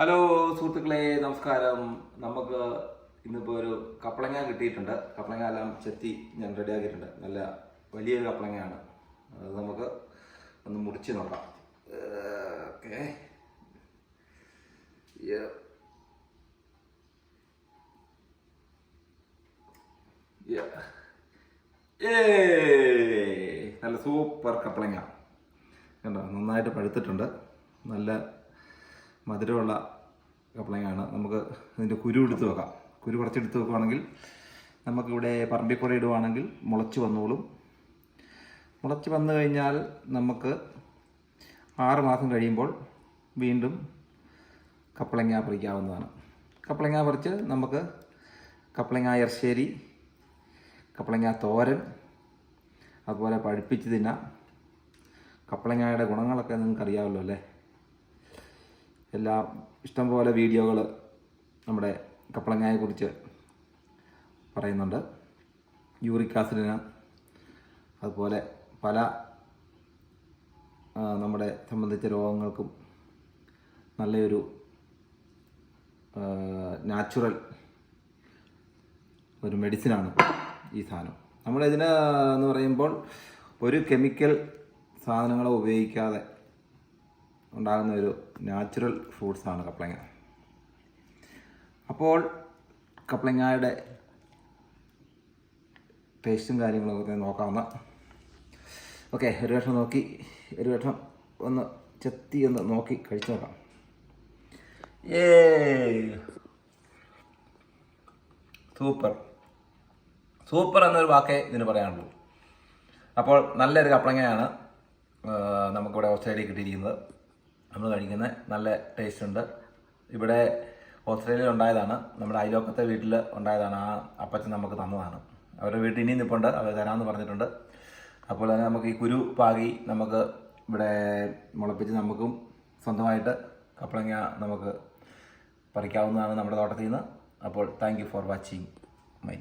Hello സുഹൃത്തുക്കളെ നമസ്കാരം. നമുക്ക് ഇന്നിപ്പോൾ ഒരു കപ്പളങ്ങ കിട്ടിയിട്ടുണ്ട്. കപ്പളങ്ങ എല്ലാം ചെത്തി ഞാൻ റെഡിയാക്കിയിട്ടുണ്ട് നല്ല വലിയൊരു കപ്പളങ്ങയാണ്. അത് നമുക്ക് ഒന്ന് മുറിച്ച് നോക്കാം. ഓക്കെ. നല്ല സൂപ്പർ കപ്പളങ്ങ. കണ്ടോ നന്നായിട്ട് പഴുത്തിട്ടുണ്ട്. നല്ല മധുരമുള്ള കപ്പളങ്ങയാണ് നമുക്ക് ഇതിന്റെ കുരു എടുത്ത് വെക്കാം. കുരു കുറച്ചെടുത്ത് വെക്കുകയാണെങ്കിൽ നമുക്കിവിടെ പറമ്പിക്കുറ ഇടുവാണെങ്കിൽ മുളച്ച് വന്നോളും. മുളച്ച് വന്നു കഴിഞ്ഞാൽ നമുക്ക് ആറ് മാസം കഴിയുമ്പോൾ വീണ്ടും കപ്പളങ്ങ പറിക്കാവുന്നതാണ്. കപ്പളങ്ങ പറിച്ച് നമുക്ക് കപ്പളങ്ങ ഇറശ്ശേരി കപ്പളങ്ങ തോരൻ അതുപോലെ പഴുപ്പിച്ച് തിന്നാം കപ്പളങ്ങയുടെ ഗുണങ്ങളൊക്കെ നിങ്ങൾക്ക് അല്ലേ? എല്ലാം ഇഷ്ടംപോലെ വീഡിയോകൾ നമ്മുടെ കപ്പളങ്ങയെക്കുറിച്ച് പറയുന്നുണ്ട്. യൂറിക് ആസിഡിന് അതുപോലെ പല നമ്മുടെ സംബന്ധിച്ച രോഗങ്ങൾക്കും നല്ലൊരു നാച്ചുറൽ ഒരു മെഡിസിനാണ് ഈ സാധനം. നമ്മളിതിന് എന്ന് പറയുമ്പോൾ ഒരു കെമിക്കൽ സാധനങ്ങളോ ഉപയോഗിക്കാതെ ഉണ്ടാകുന്ന ഒരു നാച്ചുറൽ ഫ്രൂട്ട്സാണ് കപ്ലങ്ങ. അപ്പോൾ കപ്ലങ്ങയുടെ ടേസ്റ്റും കാര്യങ്ങളൊക്കെ നോക്കാവുന്ന ഓക്കെ ഒരു വർഷം നോക്കി ഒരു വർഷം ഒന്ന് ചെത്തി ഒന്ന് നോക്കി കഴിച്ചു നോക്കാം. ഏ സൂപ്പർ സൂപ്പർ എന്നൊരു വാക്കേ ഇതിന് പറയാനുള്ളൂ. അപ്പോൾ നല്ലൊരു കപ്ലങ്ങയാണ് നമുക്കിവിടെ ഓസ്ട്രേലിയയിൽ കിട്ടിയിരിക്കുന്നത്. നമ്മൾ കഴിക്കുന്ന നല്ല ടേസ്റ്റ് ഉണ്ട്. ഇവിടെ ഓസ്ട്രേലിയയിൽ ഉണ്ടായതാണ്. നമ്മുടെ അയലോക്കത്തെ വീട്ടിൽ ഉണ്ടായതാണ് ആ അപ്പച്ചൻ നമുക്ക് തന്നതാണ്. അവരുടെ വീട്ടിൽ ഇനിയും നിൽപ്പുണ്ട് അവർ തരാമെന്ന് പറഞ്ഞിട്ടുണ്ട്. അപ്പോൾ തന്നെ നമുക്ക് ഈ കുരു പാകി നമുക്ക് ഇവിടെ മുളപ്പിച്ച് നമുക്കും സ്വന്തമായിട്ട് കപ്പളങ്ങ നമുക്ക് പറിക്കാവുന്നതാണ് നമ്മുടെ തോട്ടത്തിൽ നിന്ന്. അപ്പോൾ താങ്ക് ഫോർ വാച്ചിങ് മൈ